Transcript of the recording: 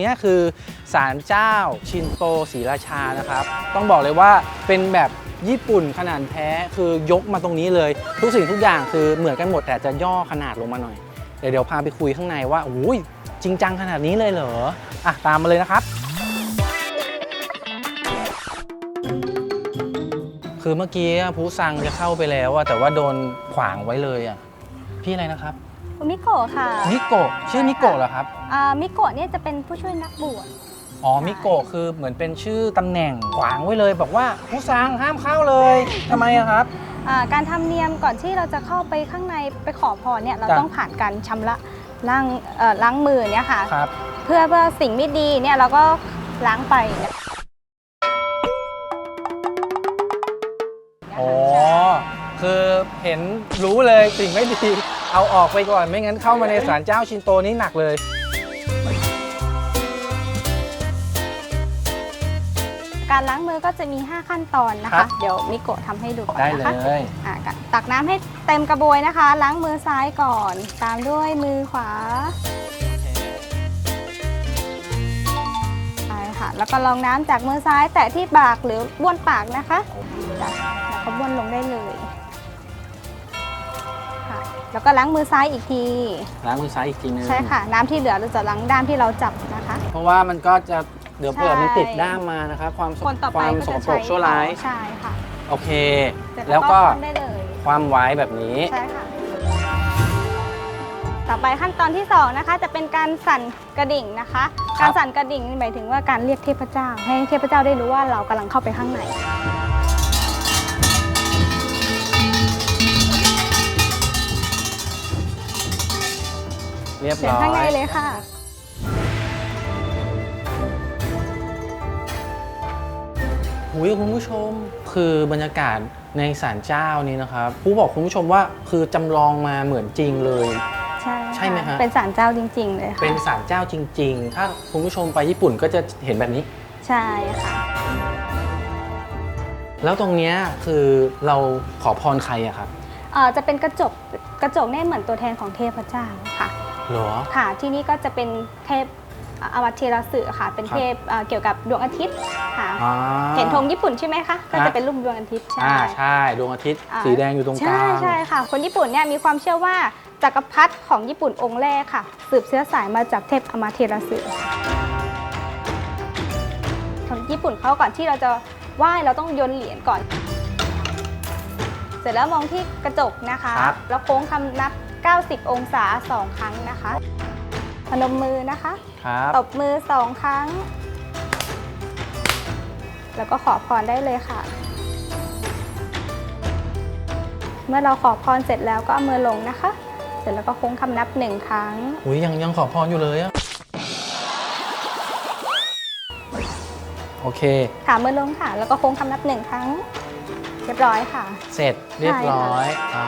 นี้คือศาลเจ้าชินโตศรีราชานะครับ ต้องบอกเลยว่าเป็นแบบญี่ปุ่นขนาดแท้คือยกมาตรงนี้เลย ทุกสิ่งทุกอย่างคือเหมือนกันหมดแต่จะย่อขนาดลงมาหน่อย เดี๋ยวเดี๋ยวพาไปคุยข้างในว่าโอ้ยจริงจังขนาดนี้เลยเหรออะตามมาเลยนะครับ คือเมื่อกี้ผู้ซังจะเข้าไปแล้วอะแต่ว่าโดนขวางไว้เลยอะพี่อะไรนะครับ มิโกะค่ะมิโกะชื่อมิโกะเหรอครับ อ่ามิโกะเนี่ยจะเป็นผู้ช่วยนักบวช อ๋อ มิโกะคือเหมือนเป็นชื่อตำแหน่งขวางไว้เลย บอกว่าผู้ซังห้ามเข้าเลยทำไมอะครับ อ่าการทำเนียมก่อนที่เราจะเข้าไปข้างในไปขอพรเนี่ยเราจ้ะ ต้องผ่านการชำระล้างเอ่อล้างมือเนี่ยค่ะ ครับ เพื่อเพื่อสิ่งไม่ดีเนี่ยเราก็ล้างไปเนี่ยอ๋อคือเห็นรู้เลยสิ่งไม่ดี เอาออกไปก่อนไม่งั้นเข้ามาในศาลเจ้าชินโตนี่หนักเลย การล้างมือก็จะมี 5 ขั้นตอนนะครัคะ บ เดี๋ยวมิโกะทำให้ดูก่อนได้นะเลคะย อ่าตักน้ำให้เต็มกระบวยนะคะ ล้างมือซ้ายก่อน ตามด้วยมือขวาใช่ค่ะ แล้วก็ลองน้ำจากมือซ้ายแตะที่ปากหรือบ้วนปากนะคะจ้ะแล้วก็บ้วนลงได้เลยค่ะ แล้วก็ล้างมือซ้ายอีกที ล้างมือซ้ายอีกทีนึงใช่ค่ะ น้ำที่เหลือเราจะล้างด้ามที่เราจับนะคะ เพราะว่ามันก็จะเดี๋ยวเผื่อมันใช่ติดด้ามมานะครับความสคนต่อคไปวามก็สกจะปรใช้กชั่วร้ายใช่ค่ะโอเค เสร็จแล้วก็ทำได้เลย ความไว้แบบนี้ ใช่ค่ะ ต่อไปขั้นตอนที่ 2 นะคะ จะเป็นการสั่นกระดิ่งนะคะ ครับ การสั่นกระดิ่งหมายถึงว่าการเรียกเทพเจ้า ให้เทพเจ้าได้รู้ว่าเรากำลังเข้าไปข้างในเรียบเสียงร้อข้างในย เลยค่ะหุยคุณผู้ชมคือบรรยากาศในศาลเจ้านี้นะครับผู้บอกคุณผู้ชมว่าคือจำลองมาเหมือนจริงเลย ใช่ใช่ไหมฮะ เป็นศาลเจ้าจริง ๆ เลยค่ะ เป็นศาลเจ้าจริง ๆ ถ้าคุณผู้ชมไปญี่ปุ่นก็จะเห็นแบบนี้ ใช่ค่ะ แล้วตรงเนี้ยคือเราขอพรใครอะครับ เอ่อจะเป็นกระจกกระจกเนี่ยเหมือนตัวแทนของเทพเจ้าค่ะเหรอ ค่ะ ที่นี่ก็จะเป็นเทพอวัตเทระสึค่ะ เป็นครับเทพเอ่อเกี่ยวกับดวงอาทิตย์ค่ะอ่าเห็นธงญี่ปุ่นใช่ไหมคะ ก็ฮะจะเป็นรูปดวงอาทิตย์อ่าใช่ใช่ดวงอาทิตย์อ่าสีแดงอยู่ตรงกลาใช่งใช่ค่ะ คนญี่ปุ่นเนี่ยมีความเชื่อว่าจักรพรรดิของญี่ปุ่นองค์แรกค่ะ สืบเชื้อสายมาจากเทพอมาเทราสึของญี่ปุ่นเขาก่อนที่เราจะไหว้เราต้องโยนเหรียญก่อน เสร็จแล้วมองที่กระจกนะคะครับแล้วโค้งคำนับ 90 องศา 2 ครั้งนะคะ พนมมือนะคะ ครับตบมือ 2 ครั้ง แล้วก็ขอพรได้เลยค่ะ เมื่อเราขอพรเสร็จแล้วก็เอามือลงนะคะ เสร็จแล้วก็โค้งคำนับหนึ่งครั้ง อุ้ยยังยังขอพรอยู่เลยอะโอเค ขามือลงค่ะ แล้วก็โค้งคำนับหนึ่งครั้ง เรียบร้อยค่ะ เสร็จเรียบร้อยอ่า